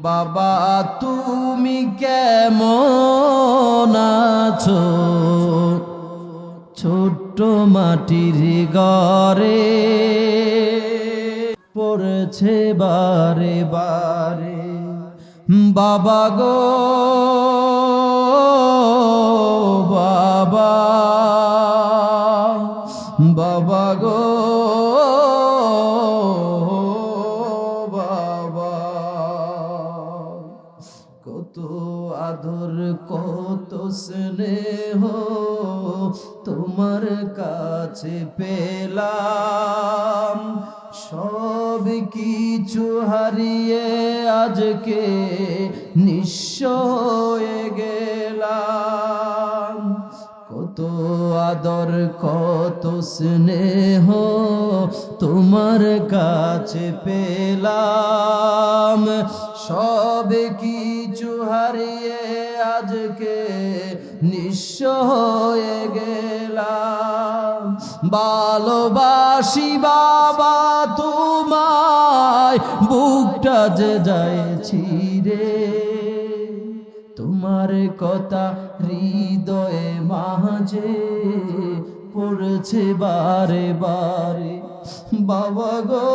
বাবা তুমি কেমন আছো? ছোট্ট মাটির ঘরে পড়েছে বারে বারে। বাবা গো কত স্নেহ তোমার কাছে পেলাম। সব কিছু হারিয়ে আজকে নিঃস্ব গেলাম। কত আদর, কত স্নেহ তোমার কাছে পেলাম। সব কিছু হারিয়ে আজকে নিঃস্ব হয়ে গেলাম। ভালোবাসি বাবা তোমায়, বুকটা যে যায় ছিড়ে। তোমার কথা হৃদয়ে মাঝে পড়ছে বারে বারে। বাবা গো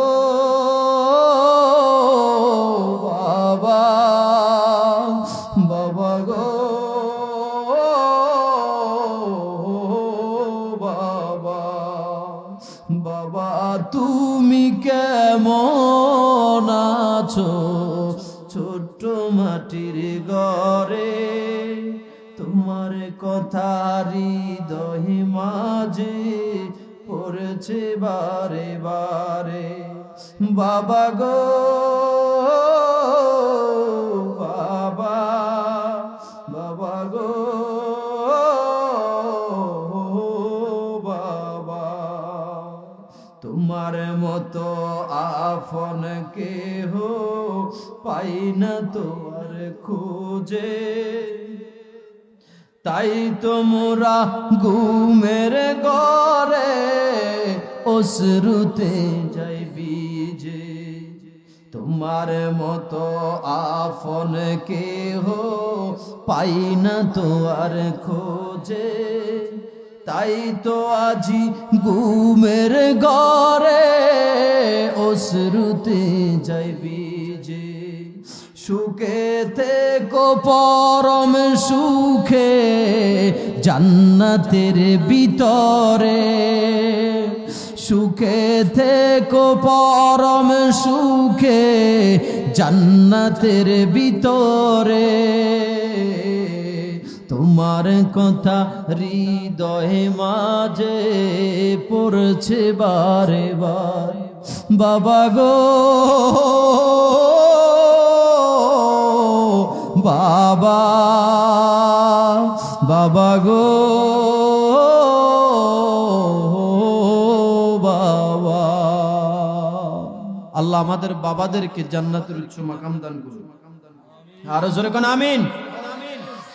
তুমি কেমন আছো? ছোট্ট মাটির গড়ে তোমার কথারি দহি মাঝে পড়েছে বারে বারে। বাবা গো তোমার মতো আফন কেহ পাই না তোমার খুঁজে। তাই তোমরা ঘুমের গরে অশ্রুতে যাই বিজে তোমার মতো আফন কেহ পাই না তোমার খোঁজে। তাই তো আজি ঘুমের গরে অশ্রুতে যাই বিজে। সুখে থেকো পরম সুখে, জান্নাতের ভিতরে। সুখে থেকো পরম সুখে, জান্নাতের ভিতরে। তোমার কথা হৃদয়ে মাঝে পড়ছে বারে বারে। বাবা গো, বাবা বাবা গো, বাবা। আল্লাহ আমাদের বাবাদেরকে জান্নাতের উচ্চ মাকাম দান করুন। আরও জোরে কোন আমিন?